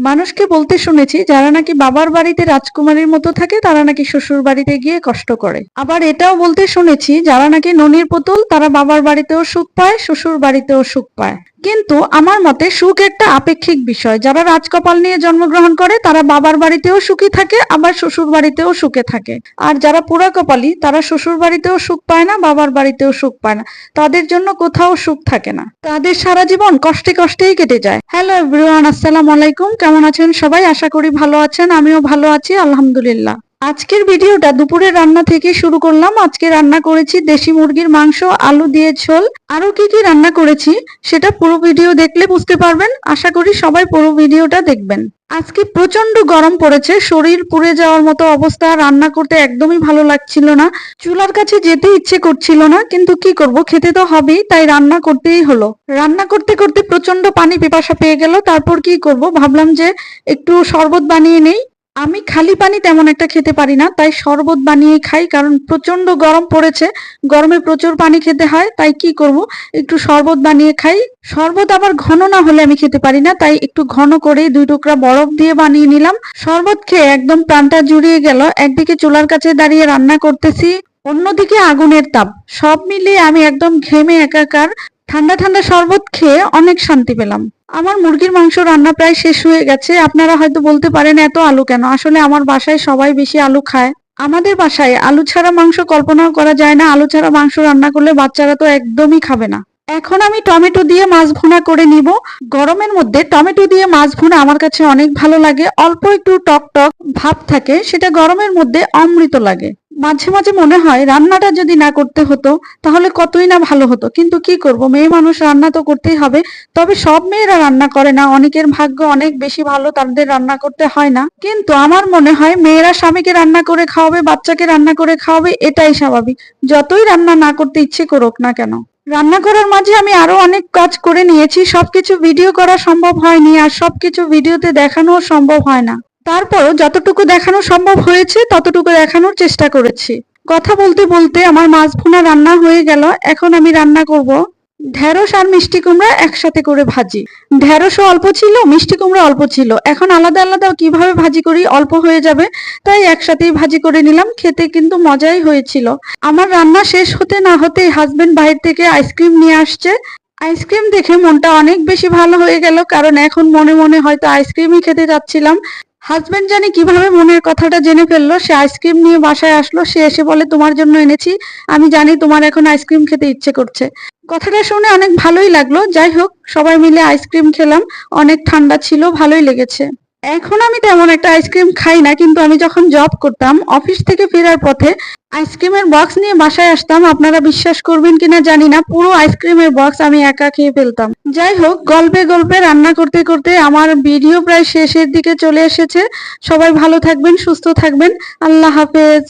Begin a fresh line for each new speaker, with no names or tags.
মানুষকে বলতে শুনেছি, যারা নাকি বাবার বাড়িতে রাজকুমারীর মতো থাকে, তারা নাকি শ্বশুর বাড়িতে গিয়ে কষ্ট করে। আবার এটাও বলতে শুনেছি, যারা নাকি ননির পুতুল, তারা বাবার বাড়িতেও সুখ পায়, শ্বশুর বাড়িতেও সুখ পায়। কিন্তু আমার মতে সুখ একটা আপেক্ষিক বিষয়। যারা রাজকপাল নিয়ে জন্মগ্রহণ করে, তারা বাবার বাড়িতেও সুখী থাকে, আবার শ্বশুর বাড়িতেও সুখে থাকে। আর যারা পুরা কপালি, তারা শ্বশুর বাড়িতেও সুখ পায় না, বাবার বাড়িতেও সুখ পায় না। তাদের জন্য কোথাও সুখ থাকে না। তাদের সারা জীবন কষ্টে কষ্টেই কেটে যায়। হ্যালো এভরিওয়ান, আসসালামু আলাইকুম। কেমন আছেন সবাই? আশা করি ভালো আছেন। আমিও ভালো আছি, আলহামদুলিল্লাহ। আজকের ভিডিওটা দুপুরের রান্না থেকে শুরু করলাম। আজকে রান্না করেছি দেশি মুরগির মাংস, আলু দিয়ে ঝোল। আরও কি কি রান্না করেছি সেটা পুরো ভিডিও দেখলে বুঝতে পারবেন। আশা করি সবাই পুরো ভিডিওটা দেখবেন। আজকে প্রচণ্ড গরম পড়েছে, শরীর পুড়ে যাওয়ার মতো অবস্থা, রান্না করতে একদমই ভালো লাগছিল না। চুলার কাছে যেতে ইচ্ছে করছিল না, কিন্তু কি করব, খেতে তো হবেই, তাই রান্না করতেই হলো। রান্না করতে করতে প্রচণ্ড পানি পিপাসা পেয়ে গেল, তারপর কি করব, ভাবলাম যে একটু শরবত বানিয়ে নেই। আমি খালি পানি তেমন একটা খেতে পারি না, তাই শরবত বানিয়ে খাই, কারণ প্রচণ্ড গরম পড়েছে। গরমে প্রচুর পানি খেতে হয়, তাই কি করব? একটু শরবত বানিয়ে খাই। শরবত আবার ঘন না হলে আমি খেতে পারি না, তাই একটু ঘন করে দুই টুকরা বরফ দিয়ে বানিয়ে নিলাম। শরবত খেয়ে একদম প্রাণটা জুড়িয়ে গেল। একদিকে চুলার কাছে দাঁড়িয়ে রান্না করতেছি, অন্যদিকে আগুনের তাপ। সব মিলিয়ে আমি একদম ঘেমে একাকার। ঠান্ডা ঠান্ডা শরবত খেয়ে অনেক শান্তি পেলাম। আমার মুরগির মাংস রান্না প্রায় শেষ হয়ে গেছে। আপনারা হয়তো বলতে পারেন, এত আলু কেন? আসলে আমার বাসায় সবাই বেশি আলু খায়। আমাদের বাসায় আলু ছাড়া মাংস কল্পনাও করা যায় না। আলু ছাড়া মাংস রান্না করলে বাচ্চারা তো একদমই খাবে না। এখন আমি টমেটো দিয়ে মাছ ভুনা করে নিব। গরমের মধ্যে টমেটো দিয়ে মাছ ভুনা আমার কাছে অনেক ভালো লাগে। অল্প একটু টক টক ভাব থাকে, সেটা গরমের মধ্যে অমৃত লাগে। মাঝে মাঝে মনে হয় রান্নাটা যদি না করতে হতো, তাহলে কতই না ভালো হতো। কিন্তু কি করব? মেয়ে মানুষ রান্না তো করতেই হবে। তবে সব মেয়েরা রান্না করে না। অনেকের ভাগ্য অনেক বেশি ভালো, তাদের রান্না করতে হয় না। কিন্তু আমার মনে হয় মেয়েরা স্বামীকে রান্না করে খাওয়াবে, বাচ্চাকে রান্না করে খাওয়াবে, এটাই স্বাভাবিক। যতই রান্না না করতে ইচ্ছে করুক না কেন। রান্না করার মাঝে আমি আরও অনেক কাজ করে নিয়েছি। সবকিছু ভিডিও করা সম্ভব হয়নি আর সবকিছু ভিডিওতে দেখানো সম্ভব হয় না। তারপরও যতটুকু দেখানো সম্ভব হয়েছে, ততটুকু দেখানোর চেষ্টা করেছি। কথা বলতে বলতে আমার মাছ ভুনা রান্না হয়ে গেল, এখন আমি রান্না করব ঢেঁড়স আর মিষ্টি কুমড়া একসাথে করে ভাজি। ঢেঁড়সও অল্প ছিল, মিষ্টি কুমড়া অল্প ছিল। এখন আলাদা আলাদা কীভাবে ভাজি করি অল্প হয়ে যাবে, তাই একসাথেই ভাজি করে নিলাম, খেতে কিন্তু মজাই হয়েছিল। আমার রান্না শেষ হতে না হতেই হাজবেন্ড বাইরে থেকে আইসক্রিম নিয়ে আসছে। আইসক্রিম দেখে মনটা অনেক বেশি ভালো হয়ে গেল, কারণ এখন মনে মনে হয়তো আইসক্রিমই খেতে যাচ্ছিলাম হাজবেন্ড জানি কীভাবে মনের কথাটা জেনে ফেলল, সে আইসক্রিম নিয়ে বাসায় আসলো, সে এসে বলে, তোমার জন্য এনেছি, আমি জানি তোমার এখন আইসক্রিম খেতে ইচ্ছে করছে। কথাটা শুনে অনেক ভালোই লাগল। যাই হোক, সবাই মিলে আইসক্রিম খেলাম, অনেক ঠান্ডা ছিল, ভালোই লেগেছে। এখন আমি তেমন একটা আইসক্রিম খাই না, কিন্তু আমি যখন জব করতাম অফিস থেকে ফেরার পথে আইসক্রিমের বক্স নিয়ে বাসায় আসতাম। আপনারা বিশ্বাস করবেন কিনা জানি না, পুরো আইসক্রিমের বক্স আমি একা খেয়ে ফেলতাম। যাই হোক, গল্পে গল্পে, রান্না করতে করতে আমার ভিডিও প্রায় শেষের দিকে চলে এসেছে। সবাই ভালো থাকবেন, সুস্থ থাকবেন। আল্লাহ হাফেজ।